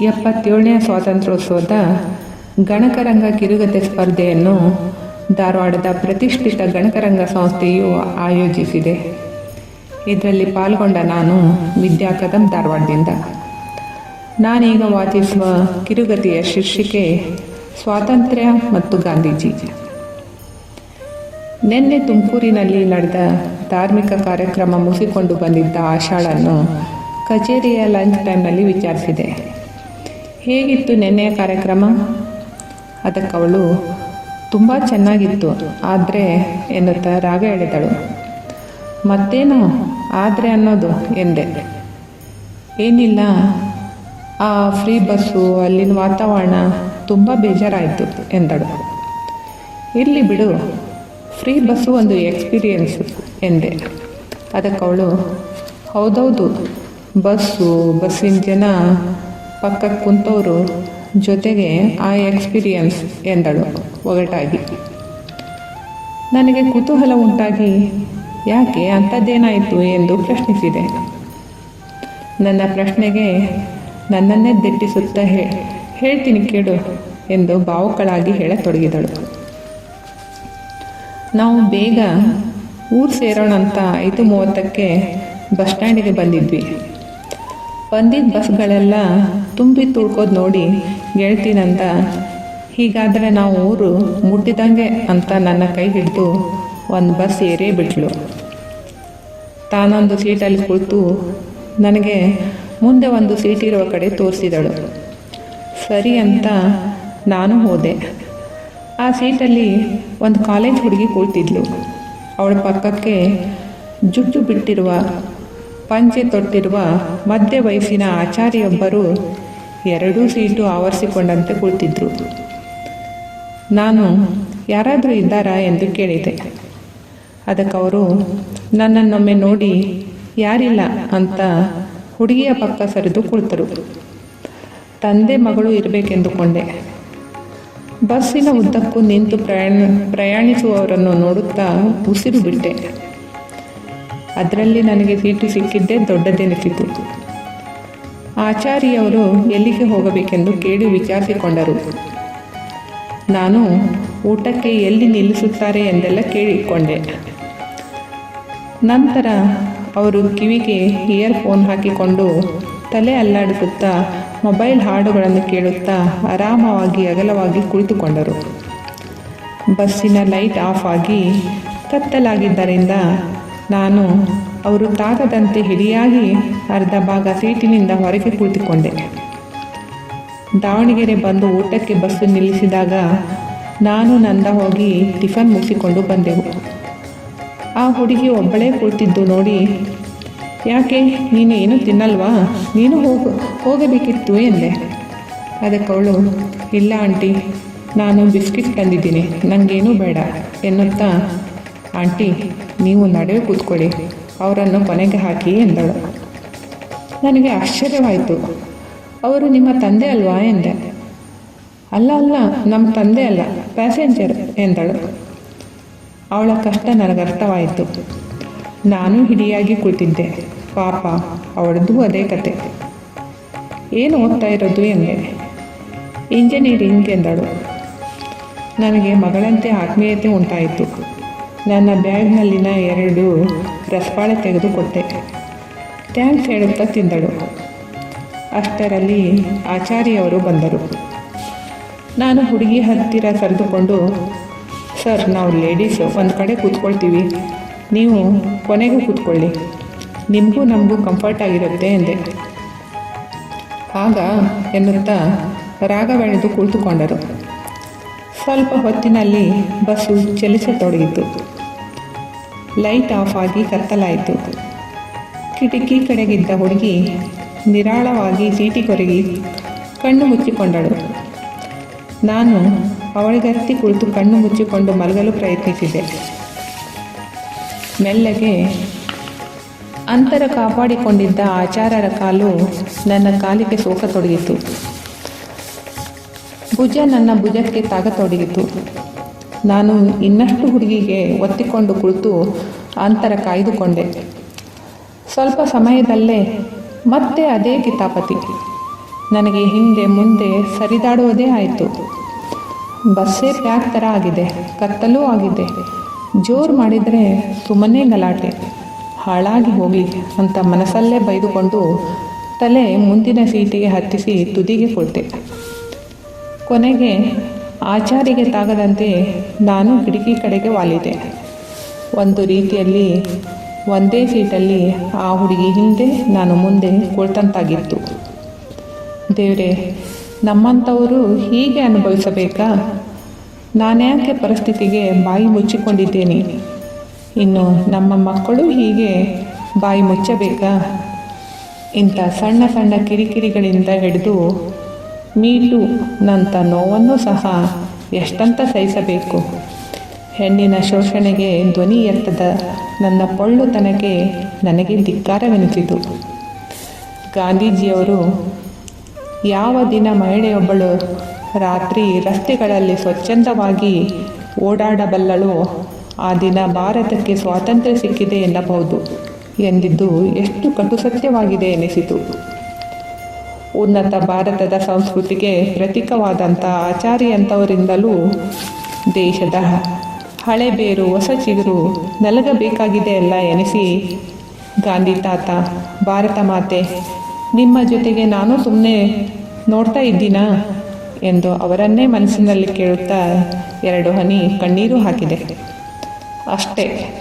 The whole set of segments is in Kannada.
ಎಪ್ಪತ್ತೇಳನೇ ಸ್ವಾತಂತ್ರ್ಯೋತ್ಸವದ ಗಣಕರಂಗ ಕಿರುಗತೆ ಸ್ಪರ್ಧೆಯನ್ನು ಧಾರವಾಡದ ಪ್ರತಿಷ್ಠಿತ ಗಣಕರಂಗ ಸಂಸ್ಥೆಯು ಆಯೋಜಿಸಿದೆ. ಇದರಲ್ಲಿ ಪಾಲ್ಗೊಂಡ ನಾನು ವಿದ್ಯಾ ಕದಂ ಧಾರವಾಡದಿಂದ. ನಾನೀಗ ವಾಚಿಸುವ ಕಿರುಗತೆಯ ಶೀರ್ಷಿಕೆ ಸ್ವಾತಂತ್ರ್ಯ ಮತ್ತು ಗಾಂಧೀಜಿ. ನಿನ್ನೆ ತುಮಕೂರಿನಲ್ಲಿ ನಡೆದ ಧಾರ್ಮಿಕ ಕಾರ್ಯಕ್ರಮ ಮುಗಿಸಿಕೊಂಡು ಬಂದಿದ್ದ ಆಶಾಳನ್ನು ಕಚೇರಿಯ ಲಂಚ್ ಟೈಮ್ನಲ್ಲಿ ವಿಚಾರಿಸಿದೆ. ಹೇಗಿತ್ತು ನೆನ್ನೆಯ ಕಾರ್ಯಕ್ರಮ? ಅದಕ್ಕೆ ಅವಳು ತುಂಬ ಚೆನ್ನಾಗಿತ್ತು. ಆದರೆ ಎನ್ನುತ್ತಾ ರಾಗ ಹೇಳಿದಳು. ಮತ್ತೇನು? ಆದರೆ ಅನ್ನೋದು ಎಂದೆ. ಏನಿಲ್ಲ. ಆ ಫ್ರೀ ಬಸ್ಸು, ಅಲ್ಲಿನ ವಾತಾವರಣ ತುಂಬ ಬೇಜಾರಾಯಿತು ಎಂದಳು. ಇರಲಿ ಬಿಡು. ಫ್ರೀ ಬಸ್ಸು ಒಂದು ಎಕ್ಸ್ಪೀರಿಯೆನ್ಸ್ ಎಂದೆ. ಅದಕ್ಕವಳು ಹೌದೌದು. ಬಸ್ಸು, ಬಸ್ಸಿನ ಜನ ಪಕ್ಕಕ್ಕೆ ಕುಂತವರು ಜೊತೆಗೆ ಆ ಎಕ್ಸ್ಪೀರಿಯನ್ಸ್ ಎಂದಳು ಒಗಟಾಗಿ. ನನಗೆ ಕುತೂಹಲ ಉಂಟಾಗಿ, ಯಾಕೆ ಅಂಥದ್ದೇನಾಯಿತು? ಎಂದು ಪ್ರಶ್ನಿಸಿದೆ. ನನ್ನ ಪ್ರಶ್ನೆಗೆ ನನ್ನನ್ನೇ ದಿಟ್ಟಿಸುತ್ತಾ ಹೇಳ್ತೀನಿ ಕೇಳು ಎಂದು ಭಾವುಕಳಾಗಿ ಹೇಳತೊಡಗಿದಳು. ನಾವು ಬೇಗ ಊರು ಸೇರೋಣ ಅಂತ ಐದು ಮೂವತ್ತಕ್ಕೆ ಬಸ್ ಸ್ಟ್ಯಾಂಡಿಗೆ ಬಂದಿದ್ವಿ. ಬಂದಿದ್ದ ಬಸ್ಗಳೆಲ್ಲ ತುಂಬಿ ತುಳ್ಕೋದು ನೋಡಿ ಗೆಳ್ತೀನಂದ ಹೀಗಾದರೆ ನಾವು ಊರು ಮುಟ್ಟಿದಂಗೆ ಅಂತ ನನ್ನ ಕೈ ಹಿಡಿದು ಒಂದು ಬಸ್ ಏರೇ ಬಿಟ್ಲು. ತಾನೊಂದು ಸೀಟಲ್ಲಿ ಕುಳಿತು ನನಗೆ ಮುಂದೆ ಒಂದು ಸೀಟ್ ಇರುವ ಕಡೆ ತೋರಿಸಿದಳು. ಸರಿ ಅಂತ ನಾನು ಹೋದೆ. ಆ ಸೀಟಲ್ಲಿ ಒಂದು ಕಾಲೇಜ್ ಹುಡುಗಿ ಕುಳಿತಿದ್ಲು. ಅವಳ ಪಕ್ಕಕ್ಕೆ ಜುಟ್ಟು ಬಿಟ್ಟಿರುವ ಪಂಚೆ ತೊಟ್ಟಿರುವ ಮಧ್ಯ ವಯಸ್ಸಿನ ಆಚಾರಿಯೊಬ್ಬರು ಎರಡೂ ಸೀಟು ಆವರಿಸಿಕೊಂಡಂತೆ ಕುಳಿತಿದ್ರು ನಾನು ಯಾರಾದರೂ ಇದ್ದಾರಾ ಎಂದು ಕೇಳಿದೆ. ಅದಕ್ಕವರು ನನ್ನನ್ನೊಮ್ಮೆ ನೋಡಿ ಯಾರಿಲ್ಲ ಅಂತ ಹುಡುಗಿಯ ಪಕ್ಕ ಸರಿದು ಕುಳಿತರು. ತಂದೆ ಮಗಳು ಇರಬೇಕೆಂದುಕೊಂಡೆ. ಬಸ್ಸಿನ ಉದ್ದಕ್ಕೂ ನಿಂತು ಪ್ರಯಾಣ ಪ್ರಯಾಣಿಸುವವರನ್ನು ನೋಡುತ್ತಾ ಉಸಿರು ಬಿಟ್ಟೆ. ಅದರಲ್ಲಿ ನನಗೆ ಸೀಟು ಸಿಕ್ಕಿದ್ದೇ ದೊಡ್ಡದೆನಿಸಿತು ಆಚಾರಿಯವರು ಎಲ್ಲಿಗೆ ಹೋಗಬೇಕೆಂದು ಕೇಳಿ ವಿಚಾರಿಸಿಕೊಂಡರು. ನಾನು, ಊಟಕ್ಕೆ ಎಲ್ಲಿ ನಿಲ್ಲಿಸುತ್ತಾರೆ ಎಂದೆಲ್ಲ ಕೇಳಿಕೊಂಡೆ. ನಂತರ ಅವರು ಕಿವಿಗೆ ಇಯರ್ಫೋನ್ ಹಾಕಿಕೊಂಡು ತಲೆ ಅಲ್ಲಾಡಿಸುತ್ತಾ ಮೊಬೈಲ್ ಹಾಡುಗಳನ್ನು ಕೇಳುತ್ತಾ ಆರಾಮವಾಗಿ ಅಗಲವಾಗಿ ಕುಳಿತುಕೊಂಡರು. ಬಸ್ಸಿನ ಲೈಟ್ ಆಫ್ ಆಗಿ ಕತ್ತಲಾಗಿದ್ದರಿಂದ ನಾನು ಅವರು ತಾಗದಂತೆ ಹಿಡಿಯಾಗಿ ಅರ್ಧ ಭಾಗ ಸೀಟಿನಿಂದ ಹೊರಗೆ ಕುಳಿತುಕೊಂಡೆ. ದಾವಣಗೆರೆ ಬಂದು ಊಟಕ್ಕೆ ಬಸ್ಸು ನಿಲ್ಲಿಸಿದಾಗ ನಾನು ನಂದ ಹೋಗಿ ಟಿಫನ್ ಮುಗಿಸಿಕೊಂಡು ಬಂದೆವು. ಆ ಹುಡುಗಿ ಒಬ್ಬಳೇ ಕುಳಿತಿದ್ದು ನೋಡಿ, ಯಾಕೆ, ನೀನು ಏನು ತಿನ್ನಲ್ವಾ? ನೀನು ಹೋಗು, ಹೋಗಬೇಕಿತ್ತು ಎಂದೆ. ಅದಕ್ಕೆ ಅವಳು, ಇಲ್ಲ ಆಂಟಿ, ನಾನು ಬಿಸ್ಕಿಟ್ ತಂದಿದ್ದೀನಿ ನನಗೇನೂ ಬೇಡ ಎನ್ನುತ್ತಾ ಆಂಟಿ, ನೀವು ನಡುವೆ ಕೂತ್ಕೊಳ್ಳಿ. ಅವರನ್ನು ಕೊನೆಗೆ ಹಾಕಿ ಎಂದಳು. ನನಗೆ ಆಶ್ಚರ್ಯವಾಯಿತು. ಅವರು ನಿಮ್ಮ ತಂದೆ ಅಲ್ವಾ ಎಂದೆ. ಅಲ್ಲ ಅಲ್ಲ, ನಮ್ಮ ತಂದೆ ಅಲ್ಲ, ಪ್ಯಾಸೆಂಜರ್ ಎಂದಳು. ಅವಳ ಕಷ್ಟ ನನಗೆ ಅರ್ಥವಾಯಿತು. ನಾನು ಹಿಡಿಯಾಗಿ ಕುಳಿತಿದ್ದೆ. ಪಾಪ, ಅವಳದ್ದು ಅದೇ ಕತೆ. ಏನು ಓದ್ತಾ ಇರೋದು ಎಂದೆ. ಇಂಜಿನಿಯರಿಂಗ್ ಎಂದಳು. ನನಗೆ ಮಗಳಂತೆ ಆತ್ಮೀಯತೆ ಉಂಟಾಯಿತು. ನನ್ನ ಬ್ಯಾಗ್ನಲ್ಲಿನ ಎರಡು ರಸಬಾಳೆ ತೆಗೆದುಕೊಟ್ಟೆ ಥ್ಯಾಂಕ್ಸ್ ಹೇಳುತ್ತಾ ತಿಂದಳು. ಅಷ್ಟರಲ್ಲಿ ಆಚಾರ್ಯವರು ಬಂದರು. ನಾನು ಹುಡುಗಿ ಹತ್ತಿರ ಕರೆದುಕೊಂಡು, ಸರ್, ನಾವು ಲೇಡೀಸ್, ಒಂದು ಕಡೆ ಕೂತ್ಕೊಳ್ತೀವಿ. ನೀವು ಕೊನೆಗೂ ಕೂತ್ಕೊಳ್ಳಿ. ನಿಮಗೂ ನಮಗೂ ಕಂಫರ್ಟ್ ಆಗಿರುತ್ತೆ, ಎಂದೆ. ಆಗ ಎನ್ನುತ್ತಾ ರಾಗವೆಳೆದು ಕುಳಿತುಕೊಂಡರು. ಸ್ವಲ್ಪ ಹೊತ್ತಿನಲ್ಲಿ ಬಸ್ಸು ಚಲಿಸತೊಡಗಿತು. ಲೈಟ್ ಆಫ್ ಆಗಿ ಕತ್ತಲಾಯಿತು. ಕಿಟಕಿ ಕಡೆಗಿದ್ದ ಹುಡುಗಿ ನಿರಾಳವಾಗಿ ಚೀಟಿ ಕೊರಗಿ ಕಣ್ಣು ಮುಚ್ಚಿಕೊಂಡಳು. ನಾನು ಅವಳಿಗತ್ತಿ ಕುಳಿತು ಕಣ್ಣು ಮುಚ್ಚಿಕೊಂಡು ಮಲಗಲು ಪ್ರಯತ್ನಿಸಿದೆ ಮೆಲ್ಲಗೆ ಅಂತರ ಕಾಪಾಡಿಕೊಂಡಿದ್ದ ಆಚಾರರ ಕಾಲು ನನ್ನ ಕಾಲಿಗೆ ಸೋಕತೊಡಗಿತು ಭುಜ ನನ್ನ ಭುಜಕ್ಕೆ ತಾಗತೊಡಗಿತು ನಾನು ಇನ್ನಷ್ಟು ಹುಡುಗಿಗೆ ಒತ್ತಿಕೊಂಡು ಕುಳಿತು ಅಂತರ ಕಾಯ್ದುಕೊಂಡೆ. ಸ್ವಲ್ಪ ಸಮಯದಲ್ಲೇ ಮತ್ತೆ ಅದೇ ಕಿತಾಪತಿ. ನನಗೆ ಹಿಂದೆ ಮುಂದೆ ಸರಿದಾಡುವುದೇ ಆಯಿತು. ಬಸ್ಸೇ ಪ್ಯಾಕ್ ಥರ ಆಗಿದೆ, ಕತ್ತಲೂ ಆಗಿದೆ. ಜೋರು ಮಾಡಿದರೆ ಸುಮ್ಮನೆ ಗಲಾಟೆ. ಹಾಳಾಗಿ ಹೋಗಿ ಅಂತ ಮನಸ್ಸಲ್ಲೇ ಬೈದುಕೊಂಡು ತಲೆ ಮುಂದಿನ ಸೀಟಿಗೆ ಹತ್ತಿಸಿ ತುದಿಗೆ ಕೊಟ್ಟೆ. ಕೊನೆಗೆ ಆಚಾರಿಗೆ ತಾಗದಂತೆ ನಾನು ಕಿಟಕಿ ಕಡೆಗೆ ವಾಲಿದೆ. ಒಂದು ರೀತಿಯಲ್ಲಿ ಒಂದೇ ಸೀಟಲ್ಲಿ ಆ ಹುಡುಗಿ ಹಿಂದೆ ನಾನು ಮುಂದೆ ಕುಳಿತಂತಾಗಿತ್ತು. ದೇವರೇ, ನಮ್ಮಂಥವರು ಹೀಗೆ ಅನುಭವಿಸಬೇಕಾ? ನಾನ್ಯಾಕೆ ಪರಿಸ್ಥಿತಿಗೆ ಬಾಯಿ ಮುಚ್ಚಿಕೊಂಡಿದ್ದೇನೆ? ಇನ್ನು ನಮ್ಮ ಮಕ್ಕಳು ಹೀಗೆ ಬಾಯಿ ಮುಚ್ಚಬೇಕಾ? ಇಂಥ ಸಣ್ಣ ಸಣ್ಣ ಕಿರಿಕಿರಿಗಳಿಂದ ಹಿಡಿದು ಮೀಟು ನಂತ ನೋವನ್ನು ಸಹ ಎಷ್ಟಂತ ಸಹಿಸಬೇಕು? ಹೆಣ್ಣಿನ ಶೋಷಣೆಗೆ ಧ್ವನಿ ಎತ್ತದ ನನ್ನ ಪೊಳ್ಳುತನಕ್ಕೆ ನನಗೆ ಧಿಕ್ಕಾರವೆನಿಸಿತು. ಗಾಂಧೀಜಿಯವರು ಯಾವ ದಿನ ಮಹಿಳೆಯೊಬ್ಬಳು ರಾತ್ರಿ ರಸ್ತೆಗಳಲ್ಲಿ ಸ್ವಚ್ಛಂದವಾಗಿ ಓಡಾಡಬಲ್ಲಳು ಆ ದಿನ ಭಾರತಕ್ಕೆ ಸ್ವಾತಂತ್ರ್ಯ ಸಿಕ್ಕಿದೆ ಎನ್ನಬಹುದು ಎಂದಿದ್ದು ಎಷ್ಟು ಕಟು ಸತ್ಯವಾಗಿದೆ ಎನಿಸಿತು. ಉನ್ನತ ಭಾರತದ ಸಂಸ್ಕೃತಿಗೆ ಪ್ರತೀಕವಾದಂಥ ಆಚಾರ್ಯಂಥವರಿಂದಲೂ ದೇಶದ ಹಳೆ ಬೇರು ಹೊಸ ಚಿಗುರು ನಲಗಬೇಕಾಗಿದೆ ಅಲ್ಲ ಎನಿಸಿ. ಗಾಂಧಿ ತಾತ, ಭಾರತ ಮಾತೆ, ನಿಮ್ಮ ಜೊತೆಗೆ ನಾನು ಸುಮ್ಮನೆ ನೋಡ್ತಾ ಇದ್ದೀನಾ? ಎಂದು ಅವರನ್ನೇ ಮನಸ್ಸಿನಲ್ಲಿ ಕೇಳುತ್ತಾ ಎರಡು ಹನಿ ಕಣ್ಣೀರು ಹಾಕಿದೆ. ಅಷ್ಟೇ,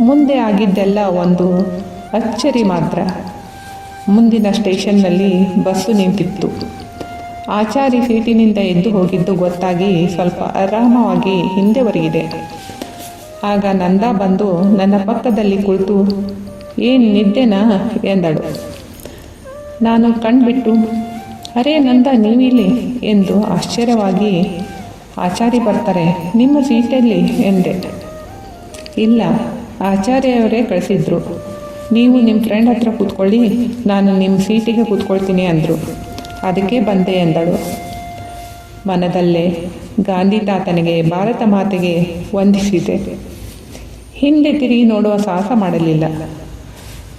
ಮುಂದೆ ಆಗಿದ್ದೆಲ್ಲ ಒಂದು ಅಚ್ಚರಿ ಮಾತ್ರ. ಮುಂದಿನ ಸ್ಟೇಷನ್ನಲ್ಲಿ ಬಸ್ಸು ನಿಂತಿತ್ತು. ಆಚಾರಿ ಸೀಟಿನಿಂದ ಎದ್ದು ಹೋಗಿದ್ದು ಗೊತ್ತಾಗಿ ಸ್ವಲ್ಪ ಆರಾಮವಾಗಿ ಹಿಂದೆ ಒರಗಿದೆ ಆಗ ನಂದ ಬಂದು ನನ್ನ ಪಕ್ಕದಲ್ಲಿ ಕುಳಿತು, ಏನು ನಿದ್ದೆನಾ? ಎಂದಳು. ನಾನು ಕಣ್ಬಿಟ್ಟು, ಅರೇ ನಂದ, ನೀವಿಲ್ಲಿ? ಎಂದು ಆಶ್ಚರ್ಯವಾಗಿ, ಆಚಾರಿ ಬರ್ತಾರೆ, ನಿಮ್ಮ ಸೀಟಲ್ಲಿ, ಎಂದೆ. ಇಲ್ಲ ಆಚಾರ್ಯವರೇ ಕಳಿಸಿದ್ರು. ನೀವು ನಿಮ್ಮ ಫ್ರೆಂಡ್ ಹತ್ರ ಕೂತ್ಕೊಳ್ಳಿ, ನಾನು ನಿಮ್ಮ ಸೀಟಿಗೆ ಕೂತ್ಕೊಳ್ತೀನಿ ಅಂದರು. ಅದಕ್ಕೆ ಬಂದೆ ಎಂದಳು. ಮನದಲ್ಲೇ ಗಾಂಧಿ ತಾತನಿಗೆ ಭಾರತ ಮಾತೆಗೆ ವಂದಿಸಿದೆ. ಹಿಂದೆ ತಿರುಗಿ ನೋಡುವ ಸಾಹಸ ಮಾಡಲಿಲ್ಲ.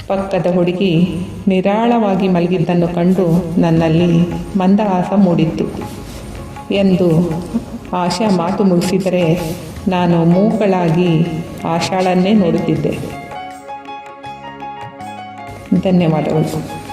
ಪಕ್ಕದ ಹುಡುಗಿ ನಿರಾಳವಾಗಿ ಮಲಗಿದ್ದನ್ನು ಕಂಡು ನನ್ನಲ್ಲಿ ಮಂದಹಾಸ ಮೂಡಿತ್ತು. ಎಂದು ಆಶಾ ಮಾತು ಮುಗಿಸಿದರೆ ನಾನು ಮೂಕಳಾಗಿ ಆಶಾಳನ್ನೇ ನೋಡುತ್ತಿದ್ದೆ. धन्यवाद.